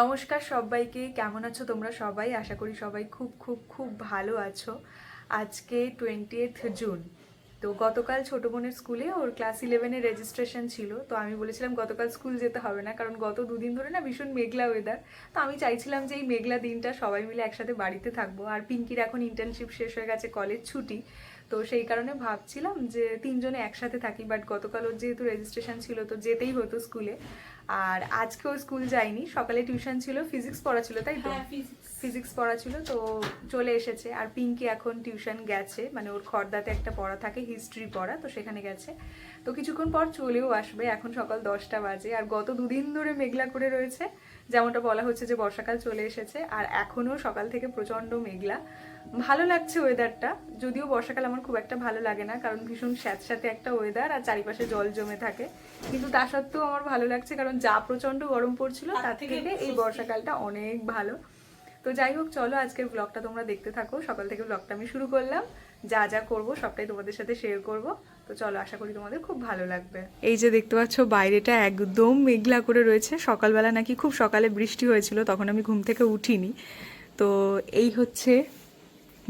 নমস্কার সবাইকে, কেমন আছো তোমরা সবাই? আশা করি সবাই খুব খুব খুব ভালো আছো। আজকে টোয়েন্টিয়েথ জুন তো গতকাল ছোটো বোনের স্কুলে ওর ক্লাস ইলেভেনের রেজিস্ট্রেশন ছিল। তো আমি বলেছিলাম, গতকাল স্কুল যেতে হবে না, কারণ গত দুদিন ধরে না ভীষণ মেঘলা ওয়েদার তো আমি চাইছিলাম যে এই মেঘলা দিনটা সবাই মিলে একসাথে বাড়িতে থাকব। আর পিঙ্কির এখন ইন্টার্নশিপ শেষ হয়ে গেছে কলেজ ছুটি। তো সেই কারণে ভাবছিলাম যে তিনজনে একসাথে থাকি বাট গতকাল ওর যেহেতু রেজিস্ট্রেশন ছিল, তো যেতেই হতো স্কুলে আর আজকেও স্কুল যায়নি সকালে টিউশন ছিল ফিজিক্স পড়া ছিল তাই তো? হ্যাঁ ফিজিক্স ফিজিক্স পড়া ছিল তো চলে এসেছে। আর পিঙ্কি এখন টিউশন গেছে মানে ওর খর্দাতে একটা পড়া থাকে হিস্ট্রি পড়া তো সেখানে গেছে। তো কিছুক্ষণ পর চলেও আসবে এখন সকাল দশটা বাজে। আর গত দুদিন ধরে মেঘলা করে রয়েছে যেমনটা বলা হচ্ছে যে বর্ষাকাল চলে এসেছে আর এখনও সকাল থেকে প্রচণ্ড মেঘলা। ভালো লাগছে ওয়েদারটা যদিও বর্ষাকাল আমার খুব একটা ভালো লাগে না কারণ ভীষণ স্যাঁতস্যাঁতে একটা ওয়েদার আর চারিপাশে জল জমে থাকে। কিন্তু তা সত্ত্বেও আমার ভালো লাগছে কারণ যা প্রচণ্ড গরম পড়ছিল তার থেকে এই বর্ষাকালটা অনেক ভালো। তো যাই হোক চলো আজকের ব্লগটা তোমরা দেখতে থাকো। সকাল থেকে ব্লগটা আমি শুরু করলাম। যা যা করব সবটাই তোমাদের সাথে শেয়ার করব। তো চলো আশা করি তোমাদের খুব ভালো লাগবে। এই যে দেখতে পাচ্ছ বাইরেটা একদম মেঘলা করে রয়েছে। সকালবেলা নাকি খুব সকালে বৃষ্টি হয়েছিল তখন আমি ঘুম থেকে উঠিনি। তো এই হচ্ছে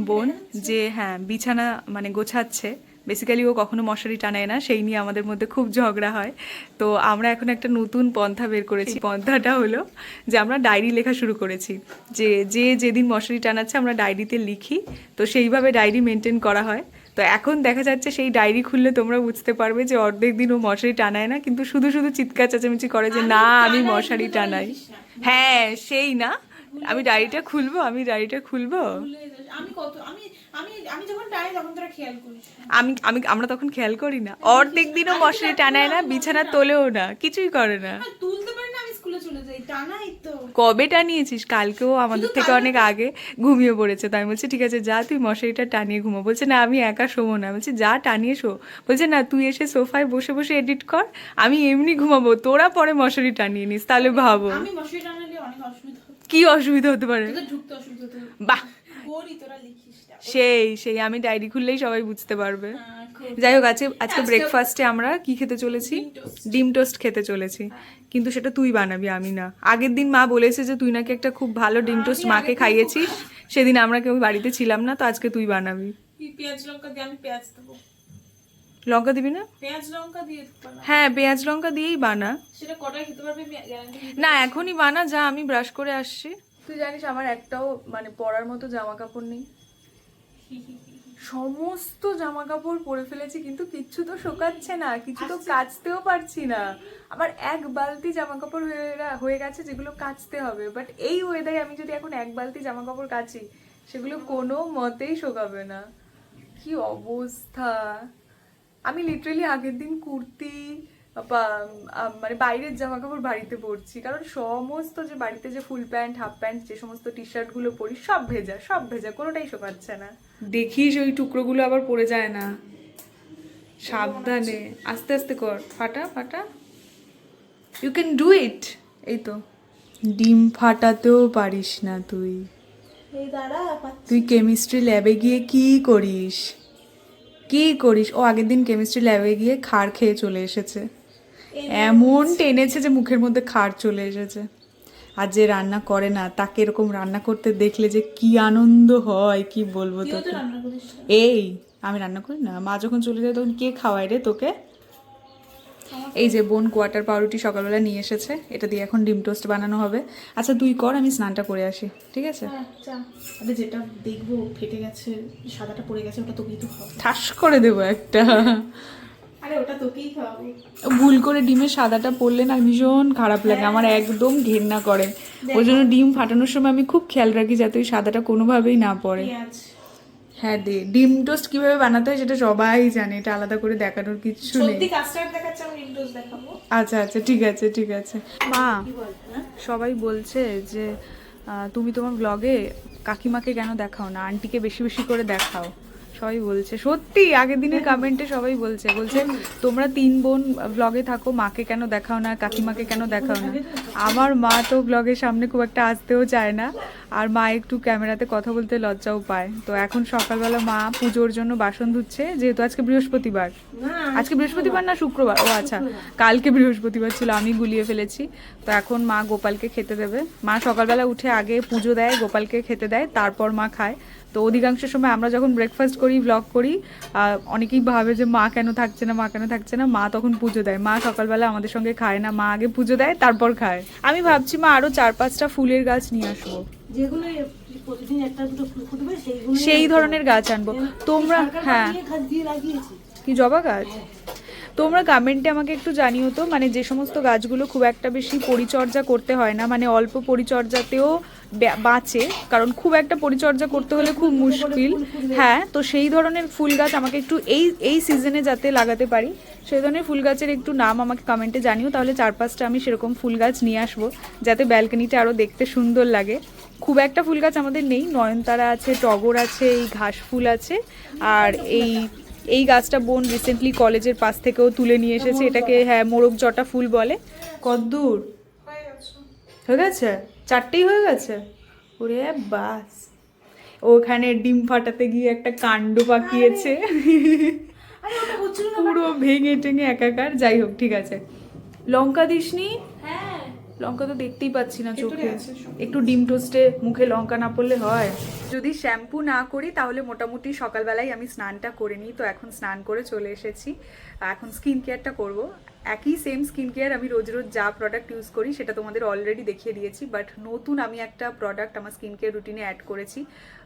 বোন যে হ্যাঁ বিছানা মানে গোছাচ্ছে। বেসিক্যালি ও কখনো মশারি টানায় না সেই নিয়ে আমাদের মধ্যে খুব ঝগড়া হয়। তো আমরা এখন একটা নতুন পন্থা বের করেছি। পন্থাটা হলো যে আমরা ডায়েরি লেখা শুরু করেছি। যে যে যেদিন মশারি টানাচ্ছে আমরা ডায়েরিতে লিখি। তো সেইভাবে ডায়েরি মেনটেন করা হয়। তো এখন দেখা যাচ্ছে সেই ডায়েরি খুললে তোমরা বুঝতে পারবে যে অর্ধেক দিন ও মশারি টানায় না। কিন্তু শুধু শুধু চিৎকার চেঁচামেচি করে যে না আমি মশারি টানাই। হ্যাঁ সেই না। আমি ডায়েরিটা খুলবো আমি ডায়েরিটা খুলবো। আমি কত আমি আমি আমি যখন টানি তখন তোরা খেয়াল করিস আমি আমি আমরা তখন খেয়াল করি না। অর্ধেক দিনও মশারি টানায় না বিছানা তোলেও না কিছুই করে না। তুলতে পারি না আমি স্কুলে চলে যাই টানাই তো। কবে টানিয়েছিস? কালকেও আমাদের থেকে অনেক আগে ঘুমিয়ে পড়েছে তো আমি বলছি ঠিক আছে যা তুই মশারিটা টানিয়ে ঘুমো। বলছে না আমি একা শোবো না। বলছি যা টানিয়ে শো। বলছে না তুই এসে সোফায় বসে বসে এডিট কর আমি এমনি ঘুমাবো তোরা পরে মশারি টানিয়ে নিস তাহলে ভাবো। আমি মশারি টানালে অনেক অসুবিধা কি অসুবিধা হতে পারে? বাহ। সেই সেই আমি ডায়েরি খুললেই সবাই বুঝতে পারবে। হ্যাঁ, যাই হোক আজকে আজকে আজকে- ব্রেকফাস্টে আমরা কি খেতে চলেছি? ডিম টোস্ট খেতে চলেছি। কিন্তু সেটা তুই বানাবি আমি না। আগের দিন মা বলেছে যে তুই নাকি একটা খুব ভালো ডিম টোস্ট মাকে খাইয়েছিস। সেদিন আমরা কেউ বাড়িতে ছিলাম না তো আজকে তুই বানাবি। পেঁয়াজ লঙ্কা দিয়ে আমি পেঁয়াজ দেবো। লঙ্কা দিবি না? পেঁয়াজ লঙ্কা দিয়ে হ্যাঁ পেঁয়াজ লঙ্কা দিয়েই বানা। সেটা কটায় খেতে পারবে না এখনই বানা যা আমি ব্রাশ করে আসছি। তুই জানিস আমার একটাও মানে পরার মতো জামা কাপড় নেই। সমস্ত জামা কাপড় পরে ফেলেছি কিন্তু কিচ্ছু তো শোকাচ্ছে না কিছু তো কাচতেও পারছি না। আমার এক বালতি জামা কাপড় হয়ে হয়ে গেছে যেগুলো কাচতে হবে। বাট এই ওয়েদারে আমি যদি এখন এক বালতি জামা কাপড় কাচি সেগুলো কোনো মতেই শোকাবে না। কি অবস্থা। আমি লিটারালি আগের দিন কুর্তি মানে বাইরের জামা কাপড় বাড়িতে পরছি। কারণ সমস্ত যে বাড়িতে যে ফুল প্যান্ট হাফ প্যান্ট যে সমস্ত টি শার্টগুলো পরি সব ভেজা সব ভেজা কোনোটাই শোকাচ্ছে না। দেখিস ওই টুকরোগুলো আবার পড়ে যায় না। সাবধানে। আস্তে আস্তে কর। ফাটা ফাটা। ইউ ক্যান ডু ইট এই তো। ডিম ফাটাতেও পারিস না তুই। দাঁড়া তুই কেমিস্ট্রি ল্যাবে গিয়ে কি করিস? কি করিস? ও আগের দিন কেমিস্ট্রি ল্যাবে গিয়ে খার খেয়ে চলে এসেছে। এমন টেনেছে যে মুখের মধ্যে খার চলে এসেছে। আর যে রান্না করে না তাকে এরকম রান্না করতে দেখলে যে কি আনন্দ হয় কি বলব তোকে। এই আমি রান্না করি না। মা যখন চলে যায় তখন কে খাওয়ায় রে তোকে? এই যে বোন কোয়াটার পাউরুটি সকালবেলা নিয়ে এসেছে এটা দিয়ে এখন ডিম টোস্ট বানানো হবে। আচ্ছা তুই কর আমি স্নানটা করে আসি ঠিক আছে? হ্যাঁ, আরে যেটা দেখব ফেটে গেছে সাদাটা পড়ে গেছে ওটা তোকেই তো ঠাস করে দেবো একটা। আরে ওটা তোকেই খাওয়াবো। ভুল করে ডিমের সাদাটা পড়লে না ভীষণ খারাপ লাগে আমার একদম ঘেন্না করে। ওই জন্য ডিম ফাটানোর সময় আমি খুব খেয়াল রাখি যাতে ওই সাদাটা কোনোভাবেই না পড়ে। হ্যাঁ দে ডিম টোস্ট কীভাবে বানাতে হয় সেটা সবাই জানে এটা আলাদা করে দেখানোর কিছু নেই। সত্যি কাস্টার্ড দেখাচ্ছি আমি উইন্ডোজ দেখাবো। আচ্ছা আচ্ছা ঠিক আছে ঠিক আছে। মা হ্যাঁ? সবাই বলছে যে তুমি তোমার ব্লগে কাকিমাকে কেন দেখাও না আন্টিকে বেশি বেশি করে দেখাও। সবাই বলছে। সত্যি আগের দিনের কমেন্টে সবাই বলছে। বলছে তোমরা তিন বোন ব্লগে থাকো মাকে কেন দেখাও না কাকিমাকে কেন দেখাও না? আমার মা তো ব্লগের সামনে খুব একটা আসতেও চায় না। আর মা একটু ক্যামেরাতে কথা বলতে লজ্জাও পায়। তো এখন সকালবেলা মা পুজোর জন্য বাসন ধুচ্ছে যেহেতু আজকে বৃহস্পতিবার। আজকে বৃহস্পতিবার না শুক্রবার? ও আচ্ছা কালকে বৃহস্পতিবার ছিল আমি গুলিয়ে ফেলেছি। তো এখন মা গোপালকে খেতে দেবে। মা সকালবেলা উঠে আগে পুজো দেয় গোপালকে খেতে দেয় তারপর মা খায়। তো অধিকাংশ সময় আমরা যখন ব্রেকফাস্ট করি ব্লগ করি অনেকেই ভাবে যে মা কেন থাকছে না মা কেন থাকছে না মা তখন পুজো দেয়। মা সকালবেলা আমাদের সঙ্গে খায় না মা আগে পুজো দেয় তারপর খায়। আমি ভাবছি মা আরও চার পাঁচটা ফুলের গাছ নিয়ে আসব। যেগুলো প্রতিদিন একটা দুটো ফুল ফুটবে সেইগুলো সেই ধরনের গাছ আনব। তোমরা হ্যাঁ। কি জবা গাছ? তোমরা কমেন্টে আমাকে একটু জানিও তো মানে যে সমস্ত গাছগুলো খুব একটা বেশি পরিচর্যা করতে হয় না মানে অল্প পরিচর্যাতেও বাঁচে, কারণ খুব একটা পরিচর্যা করতে হলে খুব মুশকিল। হ্যাঁ তো সেই ধরনের ফুল গাছ আমাকে একটু এই এই সিজনে যাতে লাগাতে পারি, সেই ধরনের ফুল গাছের একটু নাম আমাকে কমেন্টে জানিও, তাহলে চার পাঁচটা আমি সেরকম ফুল গাছ নিয়ে আসব, যাতে ব্যালকনিটা আরও দেখতে সুন্দর লাগে। খুব একটা ফুল গাছ আমাদের নেই, নয়নতারা আছে, টগর আছে, এই ঘাস ফুল আছে, আর এই এই গাছটা বোন রিসেন্টলি কলেজের পাশ থেকেও তুলে নিয়ে এসেছে, এটাকে হ্যাঁ মোরগ জটা ফুল বলে। কদ্দূর, হয়ে গেছে? চারটেই হয়ে গেছে? ওরে বাস। ওখানে ডিম ফাটাতে গিয়ে একটা কাণ্ড পাকিয়েছে। পুরো ভেঙে টেঙে একাকার। যাই হোক ঠিক আছে। লঙ্কা দিসনি? হ্যাঁ। লঙ্কা তো দেখতেই পাচ্ছি না চোখে। একটু ডিম টোস্টে মুখে লঙ্কা না পড়লে হয়। যদি শ্যাম্পু না করি তাহলে মোটামুটি সকালবেলায় আমি স্নানটা করে নিই। তো এখন স্নান করে চলে এসেছি। এখন স্কিন কেয়ারটা করব। একই সেম স্কিন কেয়ার আমি রোজ রোজ যা প্রোডাক্ট ইউজ করি সেটা তোমাদের অলরেডি দেখিয়ে দিয়েছি বাট নতুন আমি একটা প্রোডাক্ট আমার স্কিন কেয়ার রুটিনে অ্যাড করেছি।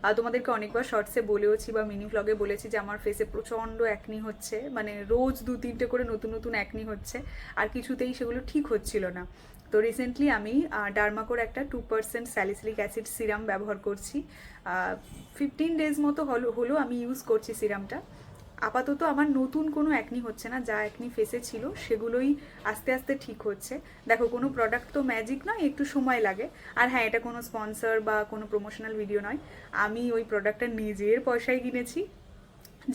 আর তোমাদেরকে অনেকবার শর্টসে বলেওছি বা মিনি ভ্লগে বলেছি যে আমার ফেসে প্রচণ্ড অ্যাকনি হচ্ছে মানে রোজ দু তিনটে করে নতুন নতুন অ্যাকনি হচ্ছে, আর কিছুতেই সেগুলো ঠিক হচ্ছিল না। তো রিসেন্টলি আমি ডার্মাকোর একটা two percent salicylic acid serum ব্যবহার করছি। ফিফটিন ডেজ মতো হলো হলো আমি ইউজ করছি সিরামটা আপাতত আমার নতুন কোনো অ্যাকনি হচ্ছে না, যা অ্যাকনি ফেসে ছিল, সেগুলোই আস্তে আস্তে ঠিক হচ্ছে। দেখো, কোনো প্রোডাক্ট তো ম্যাজিক নয়, একটু সময় লাগে। আর হ্যাঁ এটা কোনো স্পন্সর বা কোনো প্রমোশনাল ভিডিও নয়। আমি ওই প্রোডাক্টটা নিজের পয়সায় কিনেছি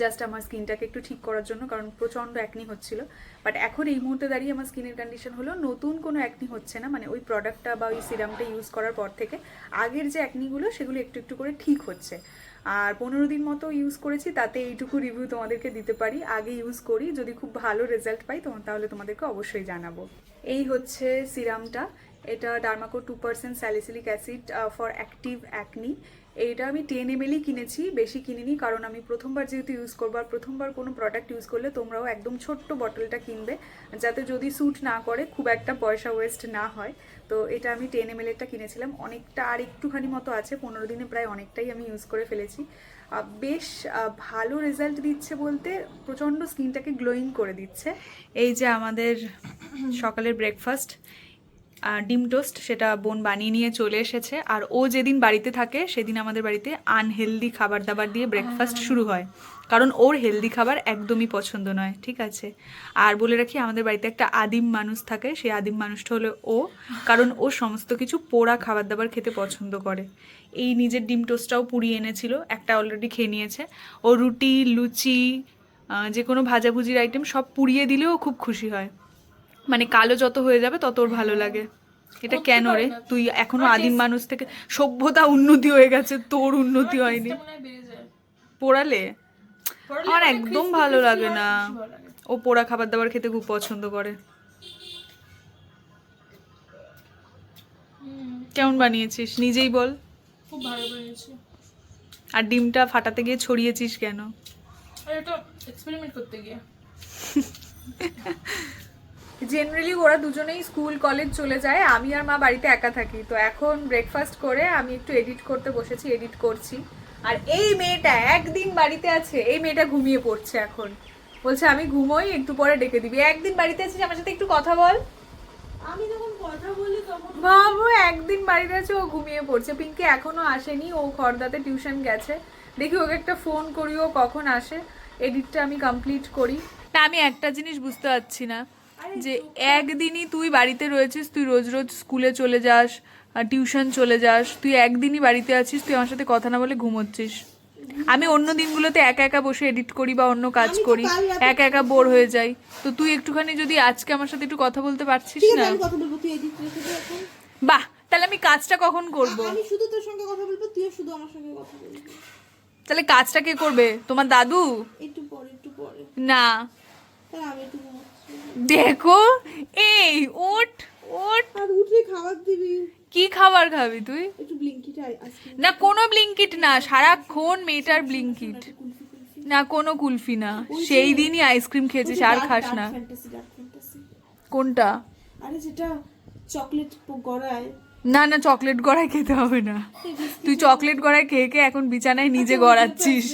জাস্ট আমার স্কিনটাকে একটু ঠিক করার জন্য, কারণ প্রচণ্ড অ্যাকনি হচ্ছিল। বাট এখন এই মুহূর্তে দাঁড়িয়ে আমার স্কিনের কন্ডিশন হলো, নতুন কোনো অ্যাকনি হচ্ছে না মানে ওই প্রোডাক্টটা বা ওই সিরামটা ইউজ করার পর থেকে, আগের যে অ্যাকনিগুলো সেগুলো একটু একটু করে ঠিক হচ্ছে। আর পনেরো দিন মতো ইউজ করেছি, তাতে এইটুকু রিভিউ তোমাদেরকে দিতে পারি। আগে ইউজ করি, যদি খুব ভালো রেজাল্ট পাই তোমার তাহলে তোমাদেরকে অবশ্যই জানাব। এই হচ্ছে সিরামটা এটা Dermaco two percent salicylic acid for active acne এইটা আমি টেন এমএলই কিনেছি, বেশি কিনিনি, কারণ আমি প্রথমবার যেহেতু ইউজ করব আর প্রথমবার কোনো প্রোডাক্ট ইউজ করলে তোমরাও একদম ছোট্ট বটলটা কিনবে, যাতে যদি স্যুট না করে খুব একটা পয়সা ওয়েস্ট না হয়। তো এটা আমি টেন এম এলটা কিনেছিলাম, অনেকটা আর একটুখানি মতো আছে, পনেরো দিনে প্রায় অনেকটাই আমি ইউজ করে ফেলেছি। বেশ ভালো রেজাল্ট দিচ্ছে বলতে প্রচণ্ড স্কিনটাকে গ্লোয়িং করে দিচ্ছে। এই যে আমাদের সকালের ব্রেকফাস্ট ডিম টোস্ট সেটা বোন বানিয়ে নিয়ে চলে এসেছে। আর ও যেদিন বাড়িতে থাকে সেদিন আমাদের বাড়িতে আনহেলদি খাবার দাবার দিয়ে ব্রেকফাস্ট শুরু হয়। কারণ ওর হেলদি খাবার একদমই পছন্দ নয় ঠিক আছে? আর বলে রাখি আমাদের বাড়িতে একটা আদিম মানুষ থাকে সেই আদিম মানুষটা হলো ও। কারণ ও সমস্ত কিছু পোড়া খাবার দাবার খেতে পছন্দ করে। এই নিজের ডিম টোস্টটাও পুড়িয়ে এনেছিল একটা অলরেডি খেয়ে নিয়েছে। ও রুটি লুচি যে কোনো ভাজাভুজির আইটেম সব পুড়িয়ে দিলেও খুব খুশি হয়। মানে কালো যত হয়ে যাবে তত ওর ভালো লাগে। এটা কেন রে? তুই এখনও আদিম মানুষ থেকে সভ্যতা উন্নতি হয়ে গেছে তোর উন্নতি হয়নি। পোড়ালে? আমার একদম ভালো লাগে না। ও পোড়া খাবার দাবার খেতে খুব পছন্দ করে। কেমন বানিয়েছিস? নিজেই বল। খুব ভালো বানিয়েছি। আর ডিমটা ফাটাতে গিয়ে ছড়িয়েছিস কেন? এটা এক্সপেরিমেন্ট করতে গিয়ে। জেনারেলি ওরা দুজনেই স্কুল কলেজ চলে যায়। আমি আর মা বাড়িতে একা থাকি। তো এখন ব্রেকফাস্ট করে আমি একটু এডিট করতে বসেছি এডিট করছি। আর এই মেয়েটা একদিন বাড়িতে আছে এই মেয়েটা ঘুমিয়ে পড়ছে এখন। বলছে আমি ঘুমোই একটু পরে ডেকে দিবি। একদিন বাড়িতে আছিস আমার সাথে একটু কথা বল। আমি যখন কথা বলি তখন বাবু একদিন বাড়িতে আছে ও ঘুমিয়ে পড়ছে। পিঙ্কি এখনও আসেনি ও খড়দাতে টিউশন গেছে। দেখি ওকে একটা ফোন করি ও কখন আসে। এডিটটা আমি কমপ্লিট করি। না আমি একটা জিনিস বুঝতে পারছি না। যে একদিনই তুই বাড়িতে রয়েছিস তুই রোজ রোজ স্কুলে চলে যাস টিউশন চলে যাস তুই একদিনই বাড়িতে আছিস তুই আমার সাথে কথা না বলে ঘুমোচ্ছিস। আমি অন্য দিনগুলোতে একা একা বসে এডিট করি বা অন্য কাজ করি একা একা বোর হয়ে যাই। তো তুই একটুখানি যদি আজকে আমার সাথে একটু কথা বলতে পারছিস না? তুই বাহ তাহলে আমি কাজটা কখন করব? আমি শুধু তোর সঙ্গে কথা বলব তুইও শুধু আমার সঙ্গে কথা বলবি। তাহলে কাজটা কে করবে? তোমার দাদু? একটু পরে একটু পরে। না। তাহলে আমি একটু দেখো এই ওট ওট। আর উঠে খাবার দিবি। কি খাবার খাবি তুই? একটু ব্লিঙ্কিট না কোনো ব্লিঙ্কিট না সারাক্ষণ মেয়েটার ব্লিঙ্কিট না কোনো কুলফি না। সেই দিনই আইসক্রিম খেয়েছিস আর খাস না। কোনটা? আরে যেটা চকলেট গড়ায়। না না চকলেট গড়ায় খেতে হবে না। তুই চকলেট গড়ায় খেয়ে খেয়ে এখন বিছানায় নিজে গড়াচ্ছিস।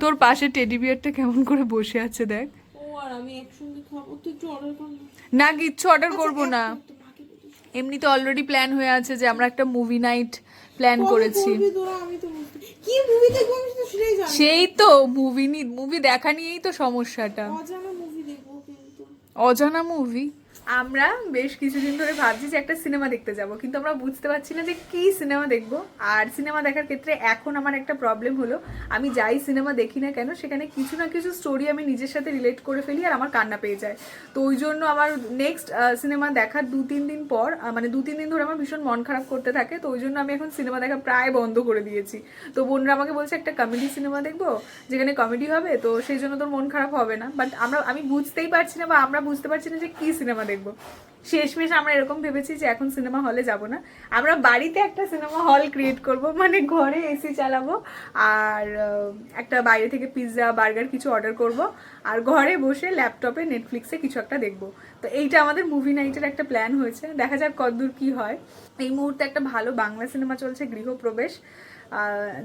তোর পাশে টেডি বিয়ারটা কেমন করে বসে আছে দেখ। আর আমি একসঙ্গে খাব তুই একটু অর্ডার কর না। কিচ্ছু অর্ডার করব না। তো এমনিতে অলরেডি প্ল্যান হয়ে আছে যে আমরা একটা মুভি নাইট প্ল্যান করেছি। সেই তো মুভি মুভি দেখা নিয়েই তো সমস্যাটা। অজানা মুভি আমরা বেশ কিছুদিন ধরে ভাবছি যে একটা সিনেমা দেখতে যাব, কিন্তু আমরা বুঝতে পারছি না যে কি সিনেমা দেখব। আর সিনেমা দেখার ক্ষেত্রে এখন আমার একটা প্রবলেম হলো, আমি যাই সিনেমা দেখি না কেন, সেখানে কিছু না কিছু স্টোরি আমি নিজের সাথে রিলেট করে ফেলি আর আমার কান্না পেয়ে যায়। তো ওই জন্য আমার নেক্সট সিনেমা দেখার দু তিন দিন পর মানে দু তিন দিন ধরে আমার ভীষণ মন খারাপ করতে থাকে, তো ওই জন্য আমি এখন সিনেমা দেখা প্রায় বন্ধ করে দিয়েছি। তো বোনরা আমাকে বলছে, একটা কমেডি সিনেমা দেখব, যেখানে কমেডি হবে, তো সেই জন্য তোর মন খারাপ হবে না। বাট আমরা, আমি বুঝতেই পারছি না বা আমরা বুঝতে পারছি না যে কি সিনেমা দেখব শেষমেশ আমরা এরকম ভেবেছি যে এখন সিনেমা হলে যাব না। আমরা বাড়িতে একটা সিনেমা হল ক্রিয়েট করব মানে ঘরে এসি চালাবো আর একটা বাইরে থেকে পিৎজা বার্গার কিছু অর্ডার করব আর ঘরে বসে ল্যাপটপে নেটফ্লিক্সে কিছু একটা দেখব। তো এইটা আমাদের মুভি নাইটের একটা প্ল্যান হয়েছে। দেখা যাক কতদূর কি হয়। এই মুহূর্তে একটা ভালো বাংলা সিনেমা চলছে, গৃহপ্রবেশ।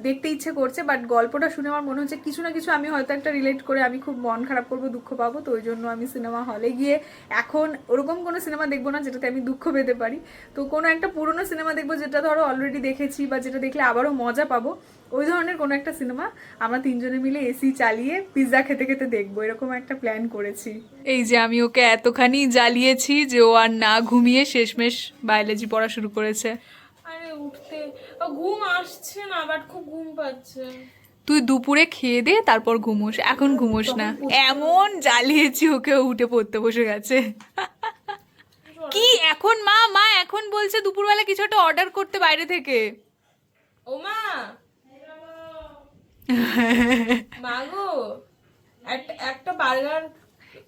দেখতে ইচ্ছে করছে বাট গল্পটা শুনে আমার মনে হচ্ছে কিছু না কিছু আমি হয়তো একটা রিলেট করে আমি খুব মন খারাপ করব, দুঃখ পাবো, তো ওই জন্য আমি সিনেমা হলে গিয়ে এখন ওরকম কোনো সিনেমা দেখব না যেটাতে আমি দুঃখ পেতে পারি। তো কোনো একটা পুরনো সিনেমা দেখব যেটা ধরো অলরেডি দেখেছি বা যেটা দেখলে আবারও মজা পাবো। ওই ধরনের কোনো একটা সিনেমা আমরা তিনজনে মিলে এসি চালিয়ে পিৎজা খেতে খেতে দেখব। এরকম একটা প্ল্যান করেছি। এই যে আমি ওকে এতখানি জ্বালিয়েছি যে ও আর না ঘুমিয়ে শেষমেশ বায়োলজি পড়া শুরু করেছে। উঠতে। ঘুম আসছে না বাট খুব ঘুম পাচ্ছে। তুই দুপুরে খেয়ে দে তারপর ঘুমোস। এখন ঘুমোস না। এমন জ্বালিয়েছি ওকে উঠে পড়তে বসে গেছে। কি এখন মা? মা এখন বলছে দুপুরবেলা কিছু একটা অর্ডার করতে বাইরে থেকে। ও মা। মা গো একটা একটা বার্গার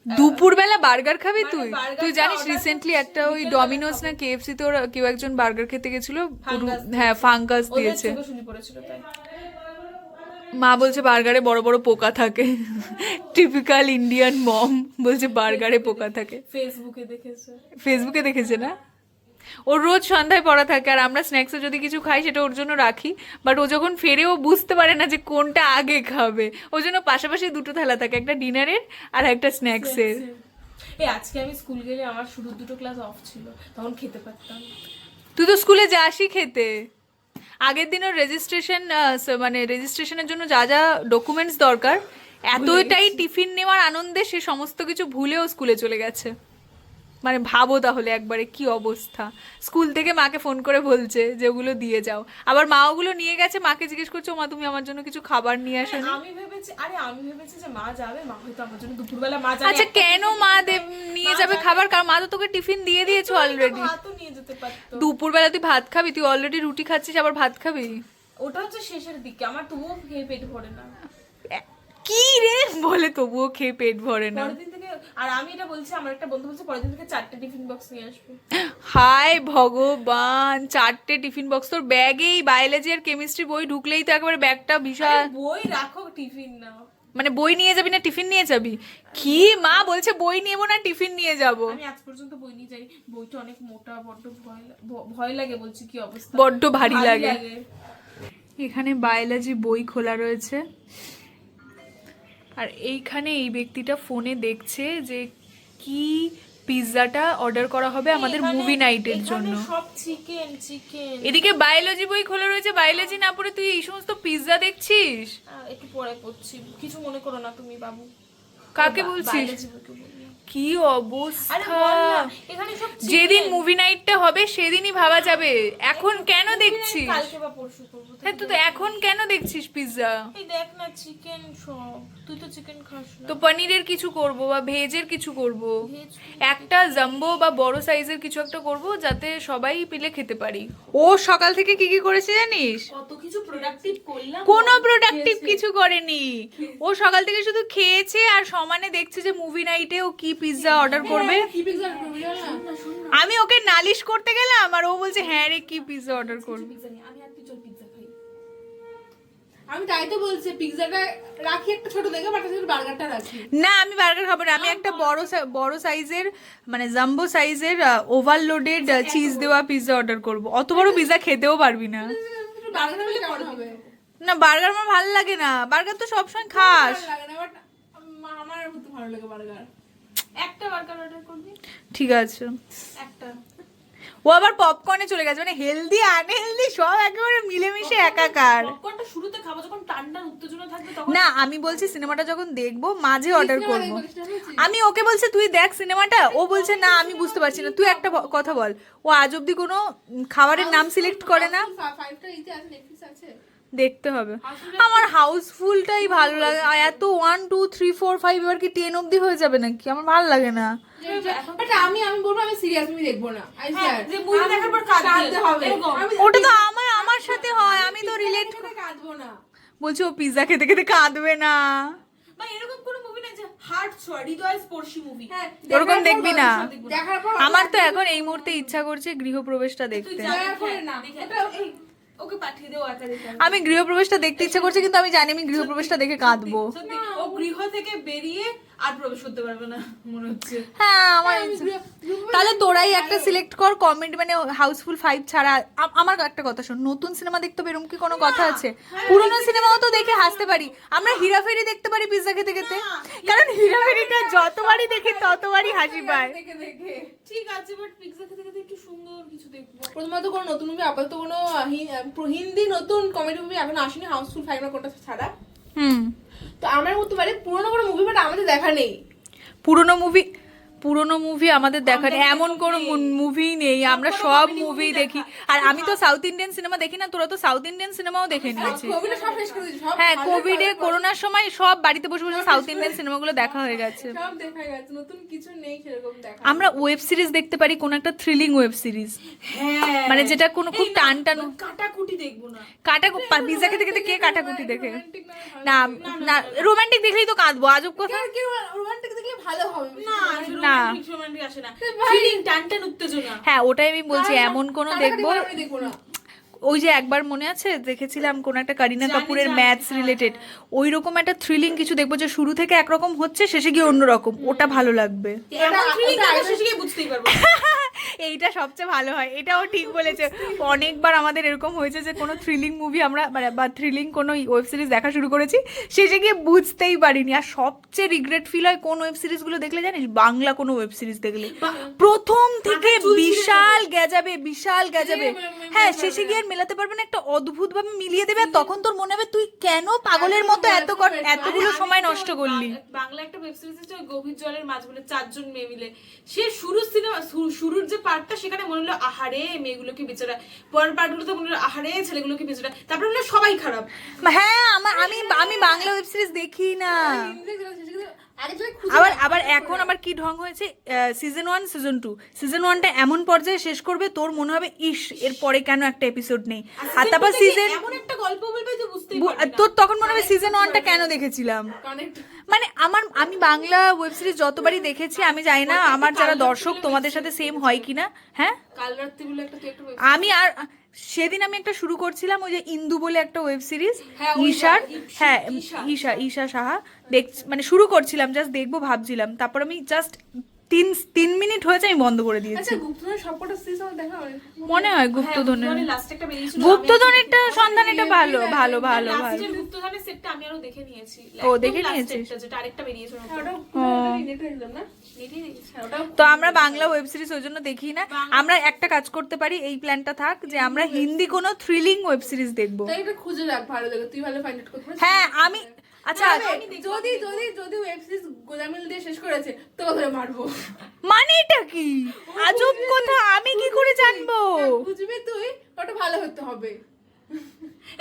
দুপুরবেলা বার্গার খাবি মানে তুই? তুই জানিস রিসেন্টলি একটা ওই ডমিনোস না কেএফসি তে ওরা কেউ একজন বার্গার খেতে গেছিল হ্যাঁ ফাঙ্গাস দিয়েছে। মা বলছে বার্গারে বড় বড় পোকা থাকে। টিপিক্যাল ইন্ডিয়ান মম বলছে বার্গারে পোকা থাকে। ফেসবুকে দেখেছে। ফেসবুকে দেখেছে না? ওর রোজ সন্ধ্যায় পড়া থাকে আর আমরা স্ন্যাক্সে যদি কিছু খাই সেটা ওর জন্য রাখি। বাট ও যখন ফেরে ও বুঝতে পারে না যে কোনটা আগে খাবে ওর জন্য পাশাপাশি দুটো থালা থাকে একটা ডিনারের আর একটা স্ন্যাক্সের এই আজকে আমি স্কুল গেলে আমার শুরুর দুটো ক্লাস অফ ছিল তখন খেতে পারতাম। তুই তো স্কুলে যাসই খেতে। আগের দিন ওর রেজিস্ট্রেশন মানে রেজিস্ট্রেশনের জন্য যা যা ডকুমেন্টস দরকার এতটাই টিফিন নেওয়ার আনন্দে সে সমস্ত কিছু ভুলেও স্কুলে চলে গেছে। মানে ভাবো তাহলে একবারে কি অবস্থা। স্কুল থেকে মাকে ফোন করে বলছে যে ওগুলো দিয়ে যাও। আবার মা ওগুলো নিয়ে গেছে মাকে জিজ্ঞেস করছ মা তুমি আমার জন্য কিছু খাবার নিয়ে আসো আমি ভেবেছি আরে আমি ভেবেছি যে মা যাবে মা হয়তো আমার জন্য দুপুরবেলা মা জানে আচ্ছা কেন মা দেব নিয়ে যাবে খাবার? কারণ মা তো তোকে টিফিন দিয়ে দিয়েছ অলরেডি নিয়ে যেতে পারতো। দুপুরবেলা তুই ভাত খাবি? তুই অলরেডি রুটি খাচ্ছিস আবার ভাত খাবি? ওটা হচ্ছে শেষের দিকে। আমার তবুও পেট ভরে না। কি রে? বলে তবুও খেয়ে পেট ভরে না। পরের দিন থেকে আর আমি এটা বলছি আমার একটা বন্ধু বলছে পরের দিন থেকে চারটে টিফিন বক্স নিয়ে আসবে। হায় ভগবান চারটে টিফিন বক্স তোর ব্যাগেই বায়োলজি আর কেমিস্ট্রি বই ঢুকলেই তো একেবারে ব্যাগটা বিশাল। বই রাখো টিফিন নাও। মানে বই নিয়ে যাবি না টিফিন নিয়ে যাবি? কি মা বলছে বই নেব না টিফিন নিয়ে যাব? আমি আজ পর্যন্ত বই নিয়ে যাই বইটা অনেক মোটা বড্ড ভয় ভয় লাগে বলছি কি অবস্থা? বড্ড ভারী লাগে। এখানে বায়োলজি বই খোলা রয়েছে। আর এইখানে এই ব্যক্তিটা ফোনে দেখছে যে কি পিৎজাটা অর্ডার করা হবে আমাদের মুভি নাইটের জন্য। সব চিকেন চিকেন এদিকে বায়োলজি বই খোলা রয়েছে বায়োলজি না পড়ে তুই এই সমস্ত পিৎজা দেখছিস? একটু পরে পড়ছি কিছু মনে করো না তুমি বাবু। কাকে বলছিস। কি অবস্থা? যেদিন মুভি নাইটটা হবে সেদিনই ভাবা যাবে। এখন কেন দেখছিস? কালকে বা পরশু করব হ্যাঁ তো তো এখন কেন দেখছিস পিৎজা দেখ না চিকেন সব। তুই তো চিকেন খাস তো পনিরের কিছু করব বা ভেজের কিছু করব? একটা জাম্বো বা বড় সাইজের কিছু একটা করব যাতে সবাই পিলে খেতে পারি। ও সকাল থেকে কি কি করেছে জানিস? কত কিছু প্রোডাক্টিভ করলাম। কোনো প্রোডাক্টিভ কিছু করেনি। ও সকাল থেকে শুধু খেয়েছে আর সমানে দেখছে যে মুভি নাইটে ও কি পিৎজা অর্ডার করবে। আমি ওকে নালিশ করতে গেলাম আর ও বলছে হ্যাঁ রে কি পিৎজা অর্ডার করবে? আমি তুই চল পিৎজা খাই। আমি তাই তো বলছি পিৎজাটা রাখি একটা ছোট দেখে বাট বার্গারটা রাখি। না আমি বার্গার খাব না। আমি একটা বড় বড় সাইজের মানে জাম্বো সাইজের ওভারলোডেড চিজ দেওয়া পিৎজা অর্ডার করব। অত বড় পিৎজা খেতেও পারবি না। বার্গার হলে কেমন হবে? না বার্গার আমার ভালো লাগে না। বার্গার তো সবসময় খাস। আমার ভালো লাগে বার্গার একটা বার্গার অর্ডার করবি? ঠিক আছে। একটা। ও আবার পপকর্নে চলে গেছে মানে হেলদি আনহেলদি সব একেবারে মিলেমিশে একাকার। পপকর্নটা শুরুতে খাব যখন উত্তেজনা থাকবে তখন না আমি বলছি সিনেমাটা যখন দেখব মাঝে অর্ডার করব। আমি ওকে বলছে তুই দেখ সিনেমাটা? ও বলছে না আমি বুঝতে পারছি না। তুই একটা কথা বল। ও আজ অব্দি কোনো খাবারের নাম সিলেক্ট করে না। ফাইভটা ইতে আছে নেটফ্লিক্স আছে। দেখতে হবে। আমার হাউসফুলটাই ভালো লাগে। আর এত one two three four five এবার কি টেন অব্দি হয়ে যাবে নাকি? আমার ভালো লাগে না। আমি আমি বলব আমি সিরিয়াস আমি দেখব না। আই হ্যাঁ, যে movie দেখার পর কাঁদতে হবে। ওটা তো আমার আমার সাথে হয়। আমি তো রিলেট কাঁদবো না। বলছি ও পিৎজা খেতে খেতে কাঁদবে না। এরকম কোনো মুভি না যে হার্ট ছোঁয়া হৃদয় স্পর্শী মুভি হ্যাঁ ওরকম দেখবি না। আমার তো এখন এই মুহূর্তে ইচ্ছা করছে গৃহপ্রবেশটা দেখতে। না। ওকে পাঠিয়ে দেও একা আমি গৃহপ্রবেশটা দেখতে ইচ্ছা করছে কিন্তু আমি জানি আমি গৃহপ্রবেশটা দেখে কাঁদবো। ও গৃহ থেকে বেরিয়ে আর প্রবেশ করতে পারবে না মনে হচ্ছে। হ্যাঁ আমার তাহলে তোরাই একটা সিলেক্ট কর কমেন্ট মানে হাউসফুল ফাইভ ছাড়া। আমার একটা কথা শোন নতুন সিনেমা দেখতে হবে এরকম কি কোনো কথা আছে? পুরোনো সিনেমাও তো দেখে হাসতে পারি। আমরা হিরাফেরি দেখতে পারি পিৎজা খেতে খেতে। কারণ হিরাফেরিটা যতবারই দেখি ততবারই হাসি পায়। দেখে দেখে। ঠিক আছে বাট পিৎজা খেতে খেতে একটু সুন্দর কিছু দেখব। প্রথমত কোনো নতুন মুভি আপাতত কোনো হি- হিন্দি নতুন কমেডি মুভি এখন আসেনি হাউসফুল ফাইভ না কোনটা ছাড়া। হুম। তো আমার মতো মানে পুরোনো কোনো মুভি বাট আমাদের দেখা নেই। পুরোনো মুভি পুরোনো মুভি আমাদের দেখার এমন কোনো মুভি নেই আমরা সব মুভি দেখি। আর আমি তো সাউথ ইন্ডিয়ান সিনেমা দেখি না তোরা তো সাউথ ইন্ডিয়ান সিনেমাও দেখে নিয়েছিস। সব হ্যাঁ কোভিডে করোনার সময় সব বাড়িতে বসে বসে সাউথ ইন্ডিয়ান সিনেমাগুলো দেখা হয়ে গেছে সব দেখা গেছে নতুন কিছু নেই সেরকম দেখা আমরা ওয়েব সিরিজ দেখতে পারি কোন একটা থ্রিলিং ওয়েব সিরিজ হ্যাঁ। মানে যেটা কোনো খুব টান টান কাটাকুটি দেখব না। কাটা খেতে কে কাটাকুটি দেখে? না না না রোমান্টিক দেখলেই তো কাঁদবো আজব কথা। রোমান্টিক দেখলে ভালো হবে। না না। রোমান্টিক রোমান্টিক আসে না। ফিলিং টান টান উত্তেজনা। হ্যাঁ ওটাই আমি বলছি এমন কোনো দেখব আমি দেখব না। ওই যে একবার মনে আছে? দেখেছিলাম কোন একটা কারিনা কাপুরের ম্যাথস হ্যাঁ, রিলেটেড। ওই রকম একটা থ্রিলিং কিছু দেখব যে শুরু থেকে একরকম হচ্ছে শেষে গিয়ে অন্যরকম। ওটা ভালো লাগবে। এইটা সবচেয়ে ভালো হয়। এটাও ঠিক বলেছে। অনেকবার আমাদের এরকম হয়েছে যে কোনো থ্রিলিং মুভি আমরা মানে বা থ্রিলিং কোনো ওয়েব সিরিজ দেখা শুরু করেছি শেষে গিয়ে বুঝতেই পারিনি। আর সবচেয়ে রিগ্রেট ফিল হয় কোন ওয়েব সিরিজগুলো দেখলে জানিস? বাংলা কোনো ওয়েব সিরিজ দেখলে। প্রথম থেকে বিশাল গেজাবে বিশাল গেজাবে মে- হ্যাঁ শেষে গিয়ে আর মেলাতে পারবে না একটা অদ্ভুত ভাবে মিলিয়ে দেবে আর তখন তোর মনে হবে তুই কেন পাগলের মতো এত এতগুলো সময় নষ্ট করলি। বাংলা একটা ওয়েব সিরিজ আছে গভীর জলের মাছ বলে চারজন মেয়ে মিলে। সে শুরু সিনেমা শুরুর যে পার্টটা সেখানে মনে হলো আহারে মেয়েগুলোকে বেচারা পরের পার্টগুলোতে মনে হলো আহারে ছেলেগুলোকে বেচারা তারপরে মনে হলো সবাই খারাপ। হ্যাঁ আমার আমি আমি বাংলা ওয়েব সিরিজ দেখি না। আবার আবার এখন আবার কি ঢং হয়েছে? Season one season two season ওয়ানটা এমন পর্যায়ে শেষ করবে তোর মনে হবে ইস এর পরে কেন একটা এপিসোড নেই? আর তারপর সিজন একটা গল্প বলবে যে বুঝতেই তোর তখন মনে হবে সিজন ওয়ানটা কেন দেখেছিলাম? মানে আমার আমি বাংলা ওয়েব সিরিজ যতবারই দেখেছি আমি জানি না আমার যারা দর্শক তোমাদের সাথে সেম হয় কিনা হ্যাঁ? কাল রাত্রি বলে একটা আমি আর সেদিন আমি একটা শুরু করছিলাম ওই যে ইন্দু বলে একটা ওয়েব সিরিজ হ্যাঁ, ঈশার। হ্যাঁ ঈশা। ঈশা সাহা। দেখ মানে শুরু করছিলাম জাস্ট দেখব ভাবছিলাম। তারপর আমি জাস্ট তিন তিন মিনিট হয়েছে আমি বন্ধ করে দিয়েছি। আচ্ছা হয়। মনে হয় হ্যাঁ, গুপ্তধনের বেরিয়েছিল, গুপ্তধনেরটা আমি আর- ভালো ভালো ভালো ভালো। যে গুপ্তধনের সেটটা আমি আরও দেখে নিয়েছি। ও, তো আমরা বাংলা ওয়েব সিরিজ ওই জন্য দেখি না। আমরা একটা কাজ করতে পারি এই প্ল্যানটা থাক যে আমরা হিন্দি কোনো থ্রিলিং ওয়েব সিরিজ দেখব। তাই এটা খুঁজে রাখ ভালো লাগে তুই ভালো ফাইন্ড আউট করতে হ্যাঁ আমি আচ্ছা যদি যদি যদি ওয়েব সিরিজ গোজামিল দিয়ে শেষ করেছে তো ধরে মারবো। মানে এটা কি? আজব কথা আমি কি করে জানব? বুঝবি তুই ওটা ভালো হতে হবে।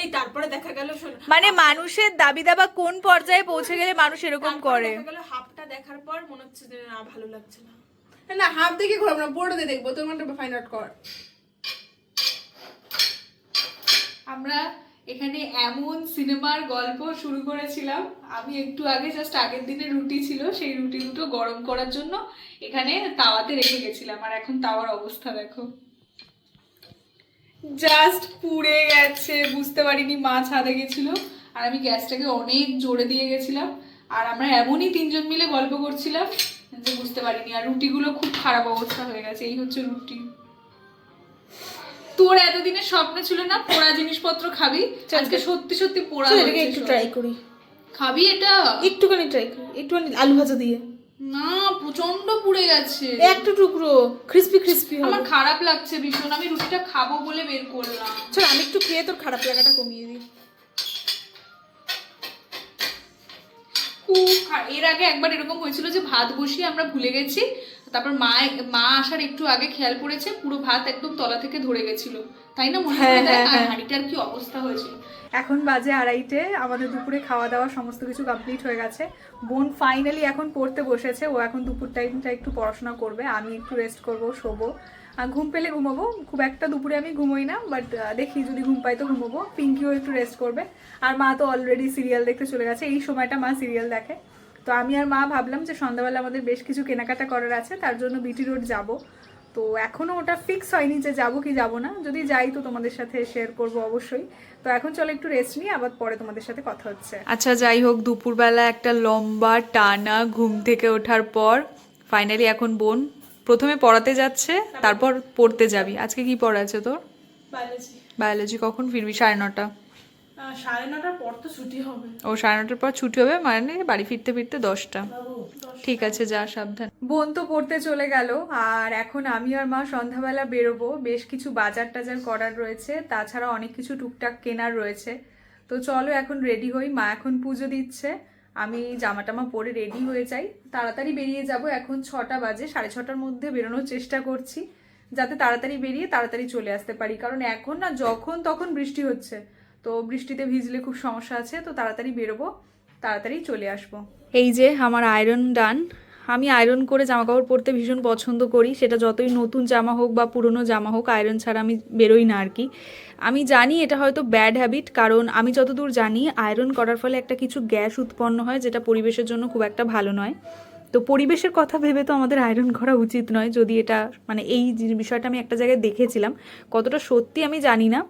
এই তারপরে দেখা গেল মানে মানুষের দাবি দাবা কোন পর্যায়ে পৌঁছে গেলে মানুষ এরকম করে? দেখা গেল হাফটা দেখার পর মনে হচ্ছে যে না ভালো লাগছে না। না হাফ দেখে ঘোরাবো না পুরোটা দিয়ে দেখব তোর মনটা ফাইন্ড আউট কর। আমরা এখানে এমন সিনেমার গল্প শুরু করেছিলাম। আমি একটু আগে জাস্ট আগের দিনে রুটি ছিল সেই রুটি দুটো গরম করার জন্য এখানে তাওয়াতে রেখে গেছিলাম। আর এখন তাওয়ার অবস্থা দেখো। জাস্ট পুড়ে গেছে বুঝতে পারিনি মা ছাদে গেছিল। আর আমি গ্যাসটাকে অনেক জোরে দিয়ে গেছিলাম। আর আমরা এমনই তিনজন মিলে গল্প করছিলাম যে বুঝতে পারিনি। আর রুটিগুলো খুব খারাপ অবস্থা হয়ে গেছে। এই হচ্ছে রুটি। তোর এতদিনের স্বপ্ন ছিল না পোড়া জিনিসপত্র খাবি? আজকে সত্যি সত্যি পোড়া একটু ট্রাই করি। খাবি এটা? একটুখানি ট্রাই করি। একটুখানি আলু ভাজা দিয়ে। না প্রচণ্ড পুড়ে গেছে। একটু টুকরো ক্রিস্পি ক্রিস্পি আমার খারাপ লাগছে ভীষণ আমি রুটিটা খাব বলে বের করলাম। চল আমি একটু খেয়ে তোর খারাপ লাগাটা কমিয়ে দিই। খুব এর আগে একবার এরকম হয়েছিল যে ভাত বসিয়ে আমরা ভুলে গেছি তারপর মা মা আসার একটু আগে খেয়াল করেছে পুরো ভাত একদম তলা থেকে ধরে গেছিল। তাই না মনে হ্যাঁ, হয় হ্যাঁ, হ্যাঁ। হাঁড়িটার কি অবস্থা হয়েছিল? এখন বাজে আড়াইটে, আমাদের দুপুরে খাওয়া দাওয়া সমস্ত কিছু কমপ্লিট হয়ে গেছে। বোন ফাইনালি এখন পড়তে বসেছে, ও এখন দুপুর টাইমটা একটু পড়াশোনা করবে, আমি একটু রেস্ট করব, শোবো। আর ঘুম পেলে ঘুমাবো, খুব একটা দুপুরে আমি ঘুমোই না বাট দেখি যদি ঘুম পাই তো ঘুমাবো। পিঙ্কিও একটু রেস্ট করবে, আর মা তো অলরেডি সিরিয়াল দেখতে চলে গেছে, এই সময়টা মা সিরিয়াল দেখে। তো আমি আর মা ভাবলাম যে সন্ধ্যাবেলা আমাদের বেশ কিছু কেনাকাটা করার আছে, তার জন্য বিটি রোড যাব। তো এখনও ওটা ফিক্স হয়নি যে যাব কি যাব না। যদি যাই তো তোমাদের সাথে শেয়ার করব অবশ্যই। তো এখন চলো একটু রেস্ট নিই আবার পরে তোমাদের সাথে কথা হচ্ছে। আচ্ছা যাই হোক দুপুরবেলা একটা লম্বা টানা ঘুম থেকে ওঠার পর ফাইনালি এখন বোন প্রথমে পড়াতে যাচ্ছে তারপর পড়তে যাবি। আজকে কি পড়া আছে তোর? বায়োলজি বায়োলজি কখন ফিরবি? সাড়ে নটা। সাড়ে নটার পর তো ছুটি হবে। ও সাড়ে নটার পর ছুটি হবে মানে বাড়ি ফিরতে ফিরতে দশটা। ঠিক আছে যা সাবধান। বোন তো পড়তে চলে গেল আর এখন আমি আর মা সন্ধ্যাবেলা বেরোবো। বেশ কিছু বাজার টাজার করার রয়েছে তাছাড়া অনেক কিছু টুকটাক কেনার রয়েছে। তো চলো এখন রেডি হই। মা এখন পুজো দিচ্ছে। আমি জামা টামা পরে রেডি হয়ে যাই। তাড়াতাড়ি বেরিয়ে যাব। এখন ছটা বাজে সাড়ে ছটার মধ্যে বেরোনোর চেষ্টা করছি। যাতে তাড়াতাড়ি বেরিয়ে তাড়াতাড়ি চলে আসতে পারি। কারণ এখন না যখন তখন বৃষ্টি হচ্ছে। তো বৃষ্টিতে ভিজলে খুব সমস্যা আছে, তো তাড়াতাড়ি বেরোবো, তাড়াতাড়ি চলে আসব। এই যে আমার আয়রন ডান আমি আয়রন করে জামা কাপড় পরতে ভীষণ পছন্দ করি, সেটা যতই নতুন জামা হোক বা পুরনো জামা হোক আয়রন ছাড়া আমি বেরোই না আর কি আমি জানি এটা হয়তো ব্যাড হ্যাবিট কারণ আমি যতদূর জানি আয়রন করার ফলে একটা কিছু গ্যাস উৎপন্ন হয়, যেটা পরিবেশের জন্য খুব একটা ভালো নয়। তো পরিবেশের কথা ভেবে তো আমাদের আয়রন করা উচিত নয়, যদি এটা মানে এই বিষয়টা আমি একটা জায়গায় দেখেছিলাম, কতটা সত্যি আমি জানি না।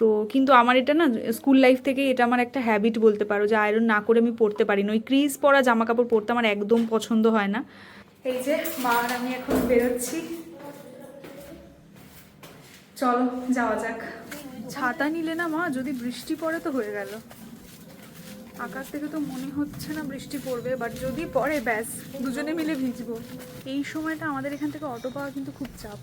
তো কিন্তু আমার এটা না স্কুল লাইফ থেকে এটা আমার একটা হ্যাবিট বলতে পারো যে আয়রন না করে আমি পরতে পারি না। ওই ক্রিজ পরা জামা কাপড় পরতে আমার একদম পছন্দ হয় না। এই যে মা আর আমি এখন বেরোচ্ছি। চলো, যাওয়া যাক। ছাতা নিলে না মা, যদি বৃষ্টি পড়ে তো হয়ে গেল। আকাশ থেকে তো মনে হচ্ছে না বৃষ্টি পড়বে বাট যদি পড়ে ব্যাস, দুজনে মিলে ভিজবো। এই সময়টা আমাদের এখান থেকে অটো পাওয়া কিন্তু খুব চাপ।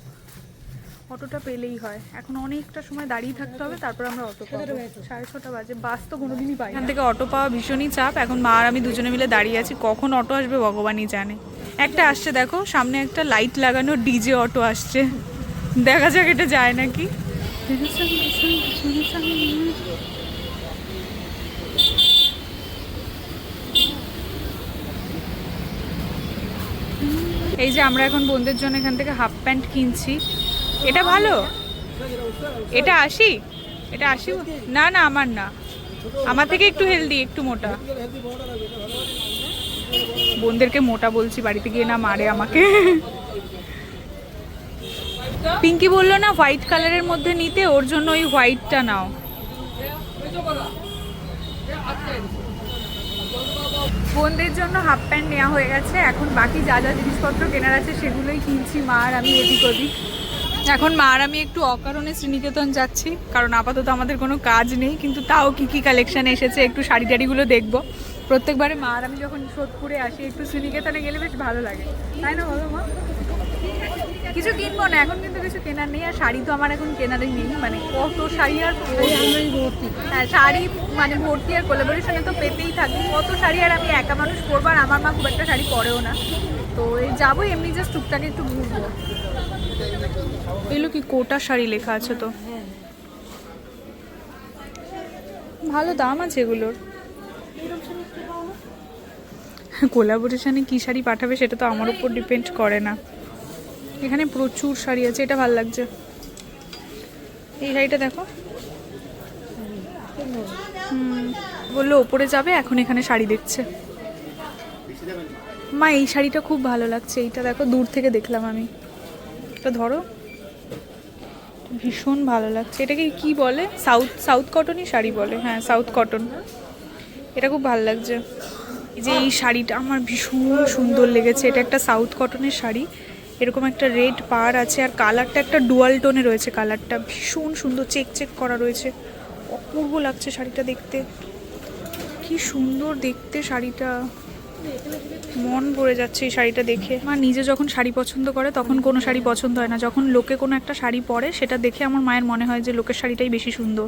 অটোটা পেলেই হয়। এখন অনেকটা সময় দাঁড়িয়ে থাকতে হবে, তারপর আমরা অটো পাবো। সাড়ে ছটা বাজে, বাস তো কোনোদিনই পাই এখান থেকে অটো পাওয়া ভীষণই চাপ, এখন মা আর আমি দুজনে মিলে দাঁড়িয়ে আছি, কখন অটো আসবে ভগবানই জানে। একটা আসছে দেখো, সামনে একটা লাইট লাগানো ডিজে অটো আসছে। দেখা যাক এটা যায় নাকি। এই যে আমরা এখন বোনদের জন্য এখান থেকে হাফ প্যান্ট কিনছি। এটা ভালো? এটা আশি? এটা আশি না না, আমার না। আমার থেকে একটু হেলদি একটু মোটা। বোনদেরকে মোটা বলছি, বাড়িতে গিয়ে না মারে আমাকে। পিঙ্কি বলল না হোয়াইট কালারের মধ্যে নিতে, ওর জন্য ওই হোয়াইটটা নাও। বোনদের জন্য হাফ প্যান্ট নেওয়া হয়ে গেছে, এখন বাকি যা যা জিনিসপত্র কেনার আছে, সেগুলোই কিনছি, মা আর আমি এদিক ওদিক এখন মা আর আমি একটু অকারণে শ্রীনিকেতন যাচ্ছি, কারণ আপাতত আমাদের কোনো কাজ নেই, কিন্তু তাও কি কি কালেকশন এসেছে, একটু শাড়ি টাড়িগুলো দেখব। প্রত্যেকবারে মা আর আমি যখন সোদপুরে আসি, একটু শ্রীনিকেতনে গেলে বেশ ভালো লাগে। তাই না বলো মা? কিছু কিনবো না, এখন কিন্তু কিছু কেনার নেই, আর শাড়ি তো আমার এখন কেনারই নেই মানে কত শাড়ি আর ভর্তি হ্যাঁ শাড়ি মানে ভর্তি আর কোলাবোরেশনে তো পেতেই থাকি। কত শাড়ি আর আমি একা মানুষ পরবো, আর আমার মা খুব একটা শাড়ি পরেও না। তো যাব, এমনি জাস্ট টুকটাক একটু ঘুরবো। এগুলো কি কোটা শাড়ি লেখা আছে তো? ভালো দাম আছে এগুলোর। কোলাবোরেশনে কী শাড়ি পাঠাবে সেটা তো আমার উপর ডিপেন্ড করে না। এখানে প্রচুর শাড়ি আছে, এটা ভালো লাগছে। এই শাড়িটা দেখো। বলল ওপরে যাবে, এখন এখানে শাড়ি দেখছে। মা, এই শাড়িটা খুব ভালো লাগছে, এইটা দেখো, দূর থেকে দেখলাম আমি। এটা ধরো। ভীষণ ভালো লাগছে। এটাকে কি বলে? সাউথ সাউথ কটনই শাড়ি বলে। হ্যাঁ সাউথ কটন এটা খুব ভালো লাগছে। যে এই শাড়িটা আমার ভীষণ সুন্দর লেগেছে। এটা একটা সাউথ কটনের শাড়ি। এরকম একটা রেড পার আছে আর কালারটা একটা ডুয়াল টোনে রয়েছে কালারটা ভীষণ সুন্দর চেক চেক করা রয়েছে। অপূর্ব লাগছে শাড়িটা দেখতে। কি সুন্দর দেখতে শাড়িটা। মন ভরে যাচ্ছে এই শাড়িটা দেখে। মা নিজে যখন শাড়ি পছন্দ করে, তখন কোনো শাড়ি পছন্দ হয় না। যখন লোকে কোনো একটা শাড়ি পরে, সেটা দেখে আমার মায়ের মনে হয় যে লোকের শাড়িটাই বেশি সুন্দর।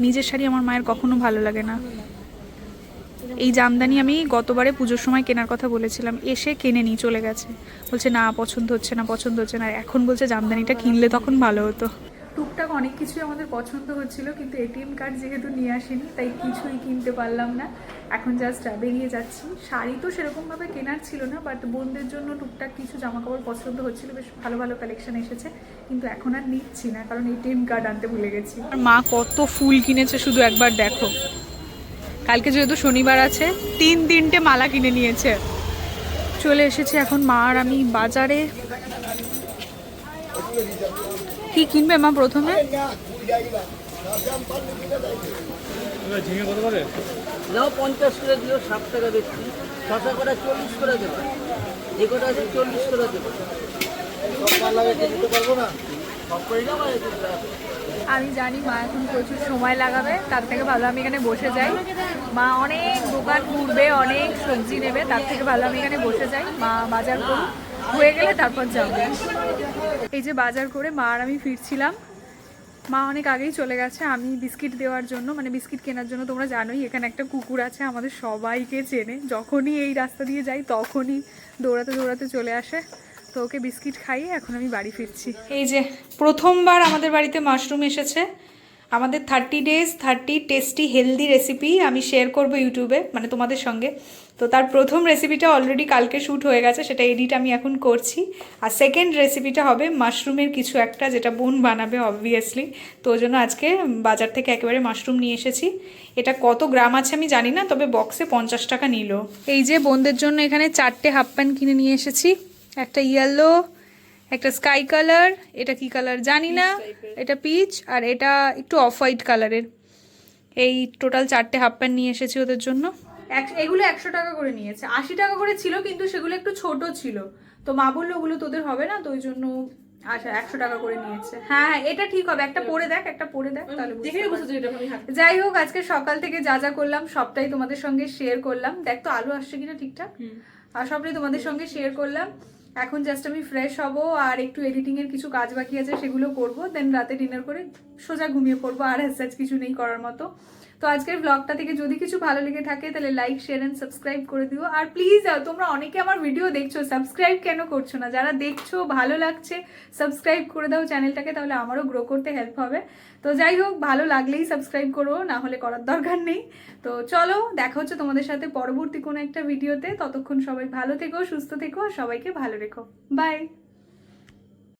নিজের শাড়ি আমার মায়ের কখনো ভালো লাগে না। এই জামদানি আমি গতবারে পুজোর সময় কেনার কথা বলেছিলাম। এসে কিনে নিয়ে চলে গেছে। বলছে, না, পছন্দ হচ্ছে না, পছন্দ হচ্ছে না। এখন বলছে, জামদানিটা কিনলে তখন ভালো হতো। টুকটাক অনেক কিছুই আমাদের পছন্দ হচ্ছিল, কিন্তু এটিএম কার্ড যেহেতু নিয়ে আসেনি, তাই কিছুই কিনতে পারলাম না। এখন জাস্ট বেরিয়ে যাচ্ছি। শাড়ি তো সেরকমভাবে কেনার ছিল না বাট বোনদের জন্য টুকটাক কিছু জামা কাপড় পছন্দ হচ্ছিল, বেশ ভালো ভালো কালেকশন এসেছে, কিন্তু এখন আর নিচ্ছি না, কারণ এটিএম কার্ড আনতে ভুলে গেছি। আর মা কত ফুল কিনেছে শুধু একবার দেখো। কালকে যেহেতু শনিবার আছে, তিন তিনটে মালা কিনে নিয়েছে। চলে এসেছে এখন মা আর আমি বাজারে। কি কিনবে মা প্রথমে? ঝিঙে কত করে নাও পঞ্চাশ করে দিল ষাট টাকা বেশি। শশা করে চল্লিশ করে দেবে। যে কটা আছে চল্লিশ করে দেবে। আমি জানি মা এখন প্রচুর সময় লাগাবে তার থেকে ভালো আমি এখানে বসে যাই। মা অনেক দোকান ঘুরবে অনেক সবজি নেবে তার থেকে ভালো আমি এখানে বসে যাই মা বাজার করুক। হয়ে গেলে তারপর যাব। এই যে বাজার করে মা আর আমি ফিরছিলাম। মা অনেক আগেই চলে গেছে। আমি বিস্কিট দেওয়ার জন্য মানে বিস্কিট কেনার জন্য, তোমরা জানোই, এখানে একটা কুকুর আছে, আমাদের সবাইকে চেনে। যখনই এই রাস্তা দিয়ে যাই, তখনই দৌড়াতে দৌড়াতে চলে আসে। তো ওকে বিস্কিট খাইয়ে এখন আমি বাড়ি ফিরছি। এই যে, প্রথমবার আমাদের বাড়িতে মাশরুম এসেছে। আমাদের thirty days thirty tasty healthy recipe আমি শেয়ার করব ইউটিউবে মানে তোমাদের সঙ্গে। তো তার প্রথম রেসিপিটা অলরেডি কালকে শ্যুট হয়ে গেছে, সেটা এডিট আমি এখন করছি। আর সেকেন্ড রেসিপিটা হবে মাশরুমের কিছু একটা, যেটা বোন বানাবে অবভিয়াসলি তো ওই জন্য আজকে বাজার থেকে একেবারে মাশরুম নিয়ে এসেছি। এটা কত গ্রাম আছে আমি জানি না, তবে বক্সে পঞ্চাশ টাকা নিল। এই যে বোনদের জন্য এখানে চারটে হাফ প্যান্ট কিনে নিয়ে এসেছি। একটা ইয়েলো একটা স্কাই কালার এটা কি কালার জানি না এটা পিচ আর এটা একটু অফ হোয়াইট কালারের। এই টোটাল চারটে হাফ প্যান্ট নিয়ে এসেছি ওদের জন্য। এগুলো একশো টাকা করে নিয়েছে। আশি টাকা করে ছিল কিন্তু সেগুলো একটু ছোট ছিল। তো মা বলল ওগুলো তোদের হবে না তো ওই জন্য আচ্ছা একশো টাকা করে নিয়েছে। হ্যাঁ হ্যাঁ এটা ঠিক হবে। একটা পরে দেখ একটা পরে দেখ তাহলে যাই হোক আজকে সকাল থেকে যা যা করলাম সবটাই তোমাদের সঙ্গে শেয়ার করলাম। দেখ তো আলু আসছে কিনা ঠিকঠাক? আর সবটাই তোমাদের সঙ্গে শেয়ার করলাম। এখন জাস্ট আমি ফ্রেশ হব আর একটু এডিটিং এর কিছু কাজ বাকি আছে সেগুলো করব দেন রাতে ডিনার করে সোজা ঘুমিয়ে পড়ব, আর হ্যাজ কিছু নেই করার মতো। তো আজকের ব্লগটা থেকে যদি কিছু ভালো লেগে থাকে, তাহলে লাইক শেয়ার এন্ড সাবস্ক্রাইব করে দিও। আর প্লিজ তোমরা অনেকে আমার ভিডিও দেখছ সাবস্ক্রাইব কেন করছ না? যারা দেখছ, ভালো লাগছে সাবস্ক্রাইব করে দাও চ্যানেলটাকে তাহলে আমারও গ্রো করতে হেল্প হবে। তো যাই হোক, ভালো লাগলেই সাবস্ক্রাইব করো, না হলে করার দরকার নেই। তো চলো, দেখা হচ্ছে তোমাদের সাথে পরবর্তী কোনো একটা ভিডিওতে ততক্ষণ সবাই ভালো থেকো, সুস্থ থেকো, আর সবাইকে ভালো রেখো। বাই